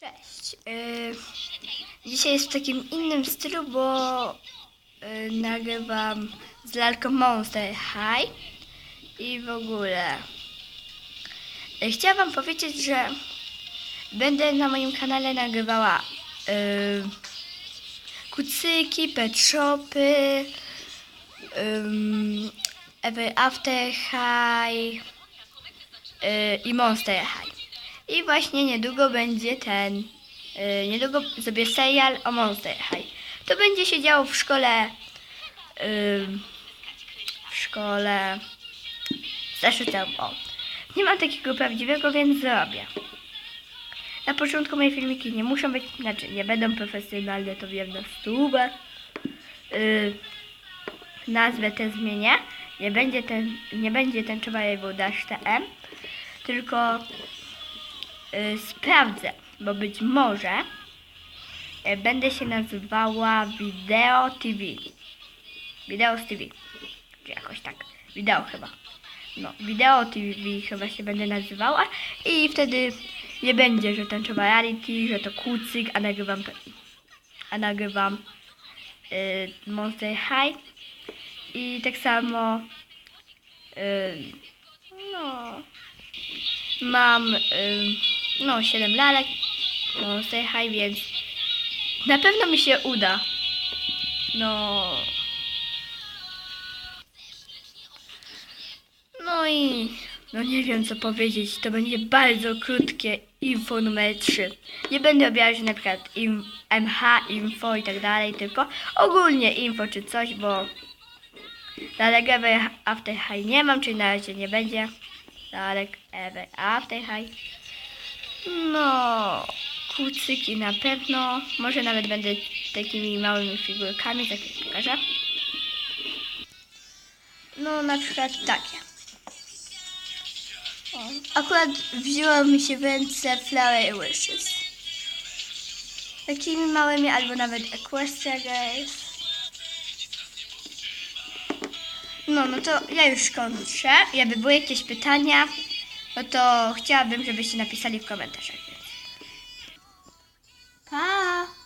Cześć. Yy, dzisiaj jest w takim innym stylu, bo yy, nagrywam z lalką Monster High i w ogóle. Yy, chciałam Wam powiedzieć, że będę na moim kanale nagrywała yy, kucyki, pet shopy, ym, Ever After High yy, i Monster High. I właśnie niedługo będzie ten, yy, niedługo sobie serial o Monster High. To będzie się działo w szkole, yy, w szkole zeszytem, o. Nie mam takiego prawdziwego, więc zrobię. Na początku moje filmiki nie muszą być, znaczy nie będą profesjonalne, to wiem na stówę. Yy, nazwę tę zmienię. Nie będzie ten, nie będzie tęczowa dash TM, tylko sprawdzę, bo być może y, będę się nazywała Video TV. Video z TV. Czy jakoś tak. Wideo chyba. No, Video TV chyba się będę nazywała i wtedy nie będzie, że tęczowa reality, że to kucyk, a nagrywam a nagrywam y, Monster High i tak samo y, no mam y, no 7 lalek Monster High, więc na pewno mi się uda. No no i no nie wiem co powiedzieć, to będzie bardzo krótkie info numer 3. Nie będę objawiać na przykład im, MH, info i tak dalej, tylko ogólnie info czy coś, bo Dalek Ever After High nie mam, czyli na razie nie będzie. Dalek Ever After High. No, kucyki na pewno. Może nawet będę takimi małymi figurkami, tak jak pokażę. No, na przykład takie. O, akurat wzięło mi się w ręce Flower Wishes. Takimi małymi, albo nawet Equestria Girls. No, no to ja już kończę. Jakby były jakieś pytania, no to chciałabym, żebyście napisali w komentarzach. Pa!